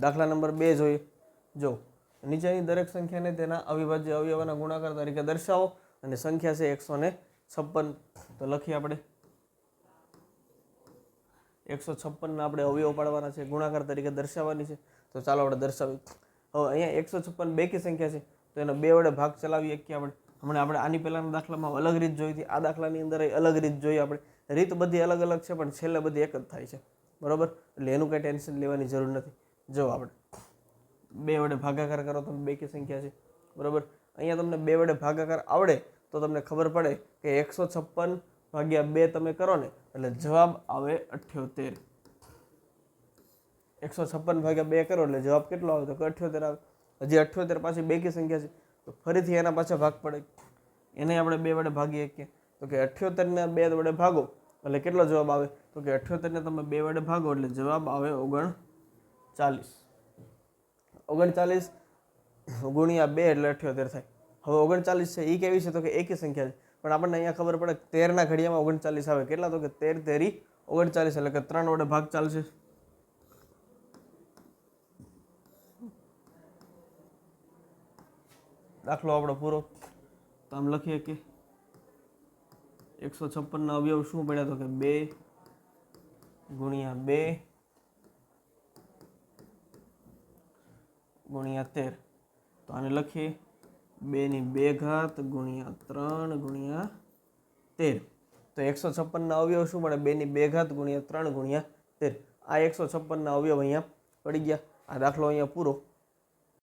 દાખલા નંબર બે જોઈએ. જો, નીચેની દરેક સંખ્યાને તેના અવિભાજ્ય અવયવના ગુણાકાર તરીકે દર્શાવો અને સંખ્યા છે એકસો ને છપ્પન. તો લખીએ આપણે. એકસો છપ્પનના આપણે અવયવ પાડવાના છે, ગુણાકાર તરીકે દર્શાવવાની છે. તો ચાલો આપણે દર્શાવીએ. હવે અહીંયા એકસો છપ્પન બેકી સંખ્યા છે, તો એનો બે વડે ભાગ ચલાવીએ કે આપણે? હમણાં આપણે આની પહેલાંના દાખલામાં અલગ રીત જોઈ હતી, આ દાખલાની અંદર અલગ રીત જોઈએ આપણે. રીત બધી અલગ અલગ છે, પણ છેલ્લે બધી એક જ થાય છે. બરાબર? એટલે એનું કંઈ ટેન્શન લેવાની જરૂર નથી. જો આપણે બે વડે ભાગાકાર કરો તમે કે સંખ્યા છે. બરોબર? અહીંયા તમને બે વડે ભાગાકાર આવડે તો તમને ખબર પડે કે એકસો છપ્પન ભાગ્યા બે તમે કરો ને, એટલે જવાબ આવે અઠ્યોતેર. એકસો છપ્પન ભાગ્યા બે કરો, એટલે જવાબ કેટલો આવે? તો કે અઠ્યોતેર આવે. હજી અઠ્યોતેર પાછી બે કે સંખ્યા છે. તો ફરીથી એના પાછા ભાગ પડે. એને આપણે બે વડે ભાગીએ કે? તો કે અઠ્યોતેરને બે વડે ભાગો, એટલે કેટલો જવાબ આવે? તો કે અઠ્યોતેરને તમે બે વડે ભાગો, એટલે જવાબ આવે ઓગણ ચાલીસ. ઓગણચાલીસ ગુણ્યા બે એટલે અઠ્યોતેર થાય. હવે ઓગણચાલીસ છે એ કેવી છે તો કે એકી સંખ્યા છે. પણ આપણને અહીંયા ખબર પડે તેરના ઘડિયામાં ઓગણચાલીસ આવે. કેટલા તો કે તેર તેરી ઓગણચાલીસ એટલે કે ત્રણ વડે ભાગ ચાલશે. દાખલો આપણો પૂરો. તો આમ લખીએ કે એકસો છપ્પનના અવયવ શું પડ્યા તો કે બે ગુણ્યા બે ગુણ્યા તેર. તો આને લખીએ. બેની બે ઘાત ગુણ્યા ત્રણ ગુણ્યા તેર. તો એકસો છપ્પનના અવયવ શું મળે? બેની બે ઘાત ગુણ્યા ત્રણ ગુણ્યા તેર. આ એકસો છપ્પનના અવયવ અહીંયા પડી ગયા. આ દાખલો અહીંયા પૂરો.